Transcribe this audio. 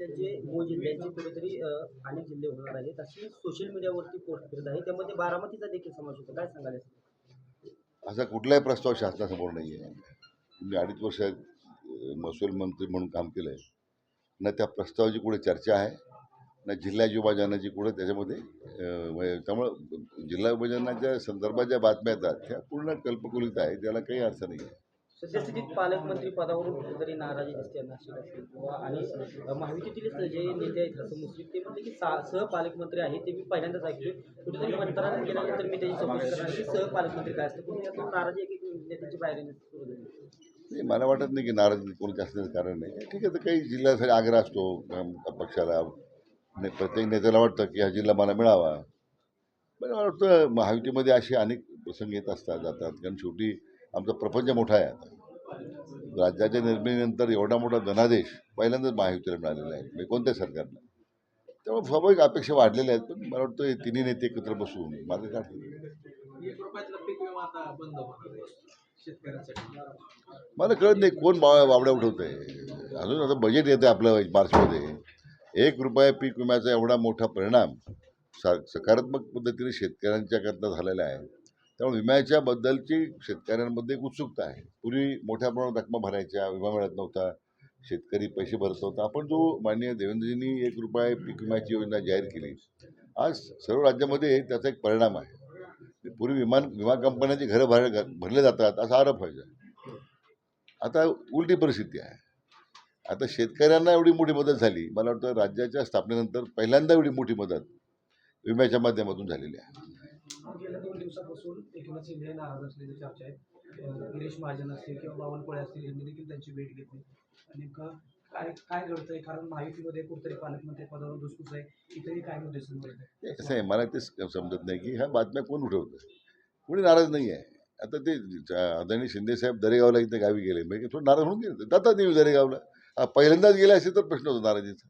जिल्ह्याचे मूळ जिल्ह्याचे कुठेतरी अनेक जिल्हे होणार आहेत अशी सोशल मीडियावरती पोस्ट करत आहे. त्यामध्ये बारामतीचा देखील समावेश होतो. काय सांगाल असा कुठलाही प्रस्ताव शासनासमोर नाही आहे मी अडीच वर्ष महसूल मंत्री म्हणून काम केलं आहे ना त्या प्रस्तावाची कुठे चर्चा आहे ना जिल्हा विभाजनाची कुठे त्याच्यामध्ये त्यामुळं जिल्हा विभाजनाच्या संदर्भात ज्या बातम्या येतात त्या पूर्ण कल्पकुलित आहे. त्याला काही अर्थ नाही आहे सद्यस्थितीत पालकमंत्री पदावरून कुठेतरी नाराजी दिसते नाशिक असेल किंवा आणि अ, जे नेते आहेत हसन मुश्रीफ ते म्हणते की सा- सहपालकमंत्री आहे ते मी पहिल्यांदाच ऐकले कुठेतरी मंत्रालयात गेल्यानंतर मी त्याची चौकशी करणार की सहपालकमंत्री काय असतं. कुठे यातून नाराजी एक नेत्याची नेत्यांची बाहेर सुरू झाली? नाही मला वाटत नाही की नाराज कोणी असण्याचं कारण नाही. ठीक आहे तर काही जिल्ह्यासाठी आग्रह असतो पक्षाला. प्रत्येक नेत्याला वाटतं की हा जिल्हा मला मिळावा. पण मला वाटतं महायुतीमध्ये असे अनेक प्रसंग येत असतात जातात. कारण शेवटी आमचा प्रपंच मोठा आहे आता. राज्याच्या निर्मितीनंतर एवढा मोठा धनादेश पहिल्यांदाच महायुतीला मिळालेला आहे म्हणजे कोणत्या सरकारनं? त्यामुळे स्वाभाविक अपेक्षा वाढलेल्या आहेत पण मला वाटतं तिन्ही नेते एकत्र बसून मार्ग काढतील. आहे मला कळत नाही कोण बा बावड्या उठवत आहे अजून आता बजेट येतं आपलं मार्चमध्ये. एक रुपया पीक विम्याचा एवढा मोठा परिणाम सा सकारात्मक पद्धतीने शेतकऱ्यांच्याकरता झालेला आहे. त्यामुळे विम्याच्या बद्दलची शेतकऱ्यांमध्ये एक उत्सुकता आहे. पूर्वी मोठ्या प्रमाणात रकमा भरायच्या विमा मिळत नव्हता शेतकरी पैसे भरत नव्हता. आपण जो माननीय देवेंद्रजींनी एक रुपये पीक विम्याची योजना जाहीर केली आज सर्व राज्यामध्ये त्याचा एक परिणाम आहे. पूर्वी विमान विमा कंपन्यांची घरं भर भरले जातात असा आरोप व्हायचा. आता उलटी परिस्थिती आहे. आता शेतकऱ्यांना एवढी मोठी मदत झाली. मला वाटतं राज्याच्या स्थापनेनंतर पहिल्यांदा एवढी मोठी मदत विम्याच्या माध्यमातून झालेली आहे. गेल्या दोन दिवसापासून एकनाथ शिंदे नाराज़ असल्याची चर्चा आहे गिरीश महाजन असतील किंवा बावनकुळे असतील, यांनी देखील त्यांची भेट घेतली. आणि काय काय घडतंय? कारण कुठेतरी पालकमंत्री पदावर आहे काय मुद्दे कसं आहे, मला ते समजत नाही की ह्या बातम्या कोण कोणी नाराज़ नाही आहे. आता ते आदरणीय शिंदेसाहेब दरेगावला इथे गावी गेले, म्हणजे थोडं नाराज़ गेले. जातात दरेगावला. पहिल्यांदाच गेले असे तर प्रश्न होतो नाराजीचा.